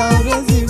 talvez